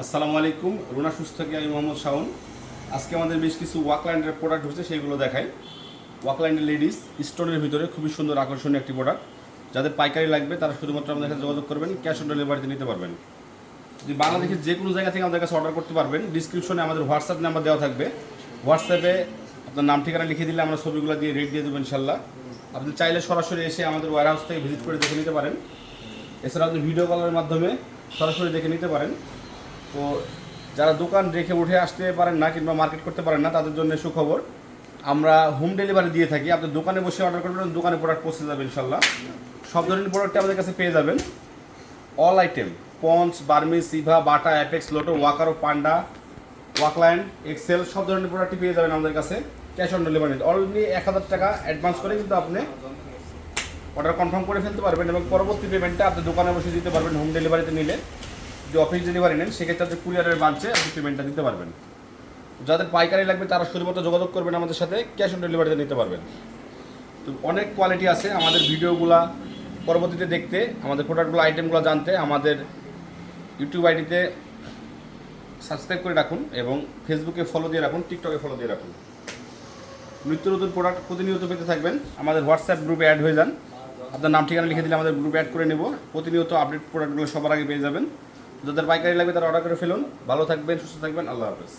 আসসালামু আলাইকুম, রুনা সুস্থ থেকে, আমি মোহাম্মদ শাওন। আজকে আমাদের বেশ কিছু ওয়াকল্যান্ডের প্রোডাক্ট হচ্ছে সেইগুলো দেখাই। ওয়াকল্যান্ডের লেডিস স্টোনের ভিতরে খুবই সুন্দর আকর্ষণীয় একটি প্রোডাক্ট যাদের পাইকারি লাগবে, তারা শুধুমাত্র আমাদের সাথে যোগাযোগ করবেন ক্যাশ অন ডেলিভারিতে নিতে পারবেন। যদি বাংলাদেশের যে কোনো জায়গা থেকে আমাদের কাছে অর্ডার করতে পারবেন ডিসক্রিপশনে আমাদের হোয়াটসঅ্যাপ নাম্বার দেওয়া থাকবে। হোয়াটসঅ্যাপে আপনার নাম, ঠিকানা লিখে দিলে আমরা ছবিগুলো দিয়ে রেট দিয়ে দেবো, ইনশাল্লাহ। আপনি চাইলে সরাসরি এসে আমাদের ওয়ার হাউস থেকে ভিজিট করে দেখে নিতে পারেন। এছাড়া আপনি ভিডিও কলের মাধ্যমে সরাসরি দেখে নিতে পারেন। তো যারা দোকান রেখে উঠে আসতে পারেন না কিংবা মার্কেট করতে পারেন না, তাদের জন্য সুখবর। আমরা হোম ডেলিভারি দিয়ে থাকি। আপনি দোকানে বসে অর্ডার করবেন দোকানে প্রোডাক্ট পৌঁছে যাবে ইনশাল্লাহ সব ধরনের প্রোডাক্ট আমাদের কাছে পেয়ে যাবেন। অল আইটেম পঞ্চ বার্মি সিভা, Bata Apex Lotto Walkaroo Panda Walkline Excel সব ধরনের প্রোডাক্টই পেয়ে যাবেন আমাদের কাছে। ক্যাশ অন ডেলিভারি অলরেডি এক হাজার টাকা অ্যাডভান্স করে কিন্তু আপনি অর্ডার কনফার্ম করে ফেলতে পারবেন এবং পরবর্তী পেমেন্টটা আপনি দোকানে বসে দিতে পারবেন হোম ডেলিভারিতে নিলে। যদি অফিস ডেলিভারি নেন, সেক্ষেত্রে আপনি কুরিয়ারের বাঞ্চে আপনি পেমেন্টটা দিতে পারবেন। যাদের পাইকারি লাগবে, তারা শুধুমাত্র যোগাযোগ করবেন আমাদের সাথে ক্যাশ অন ডেলিভারিতে নিতে পারবেন। তো অনেক কোয়ালিটি আছে আমাদের ভিডিওগুলা পরবর্তীতে দেখতে, আমাদের প্রোডাক্টগুলো আইটেমগুলো জানতে, আমাদের ইউটিউব আইডিতে সাবস্ক্রাইব করে রাখুন এবং ফেসবুকে ফলো দিয়ে রাখুন টিকটকে ফলো দিয়ে রাখুন। নিত্য নতুন প্রোডাক্ট প্রতিনিয়ত পেতে থাকবেন। আমাদের হোয়াটসঅ্যাপ গ্রুপে অ্যাড হয়ে যান। আপনার নাম, ঠিকানা লিখে দিলে আমাদের গ্রুপে অ্যাড করে নেব। প্রতিনিয়ত আপডেট প্রোডাক্টগুলো সবার আগে পেয়ে যাবেন। যাদের পাইকারি লাগবে তারা অর্ডার করে ফেলুন। ভালো থাকবেন সুস্থ থাকবেন আল্লাহ হাফেজ।